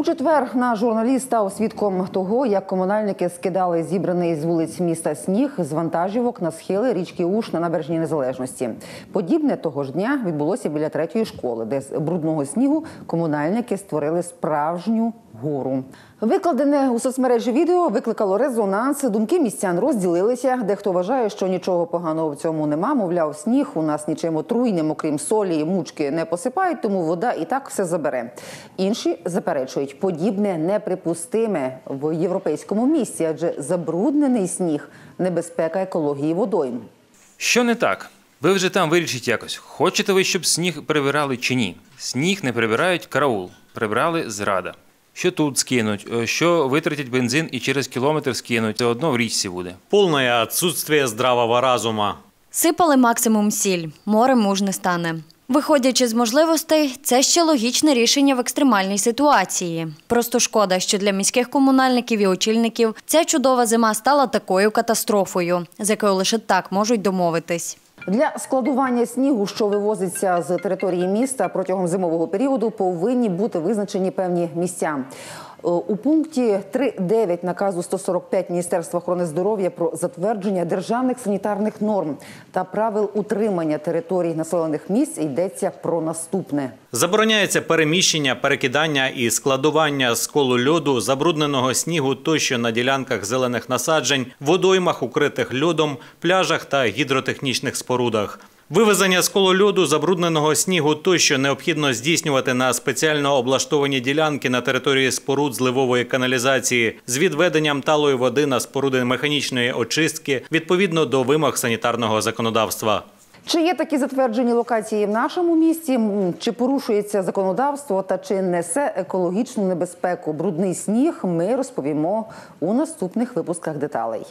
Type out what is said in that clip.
У четвер наш журналіст став свідком того, як комунальники скидали зібраний з вулиць міста сніг з вантажівок на схили річки Уш на набережній незалежності. Подібне того ж дня відбулося біля третьої школи, де з брудного снігу комунальники створили справжню гору. Викладене у соцмережі відео викликало резонанс. Думки містян розділилися. Дехто вважає, що нічого поганого в цьому нема. Мовляв, сніг у нас нічим отруйним, окрім солі і мучки, не посипають, тому вода і так все забере. Інші заперечують, подібне неприпустиме в європейському місті, адже забруднений сніг небезпека екології водойм. Що не так? Ви вже там вирішіть якось. Хочете ви, щоб сніг прибирали чи ні? Сніг не прибирають караул, прибрали зрада. Що тут скинуть, е, що витратять бензин і через кілометр скинуть, все одно в річці буде. Полное отсутствие здравого разума. Сипали максимум сіль, море муж не стане. Виходячи з можливостей, це ще логічне рішення в екстремальній ситуації. Просто шкода, що для міських комунальників і очільників ця чудова зима стала такою катастрофою, з якою лише так можуть домовитись. Для складування снігу, що вивозиться з території міста протягом зимового періоду, повинні бути визначені певні місця. Е, У пункті 3.9 наказу 145 Міністерства охорони здоров'я про затвердження державних санітарних норм та правил утримання територій населених місць йдеться про наступне. Забороняється переміщення, перекидання і складування з колу льоду, забрудненого снігу тощо на ділянках зелених насаджень, водоймах, укритих льодом, пляжах та гідротехнічних спорудах. Вивезення з колу льоду, забрудненого снігу тощо необхідно здійснювати на спеціально облаштовані ділянки на території споруд зливової каналізації з відведенням талої води на споруди механічної очистки відповідно до вимог санітарного законодавства. Чи є такі затверджені локації в нашому місті? Чи порушується законодавство та чи несе екологічну небезпеку брудний сніг? Ми розповімо у наступних випусках деталей.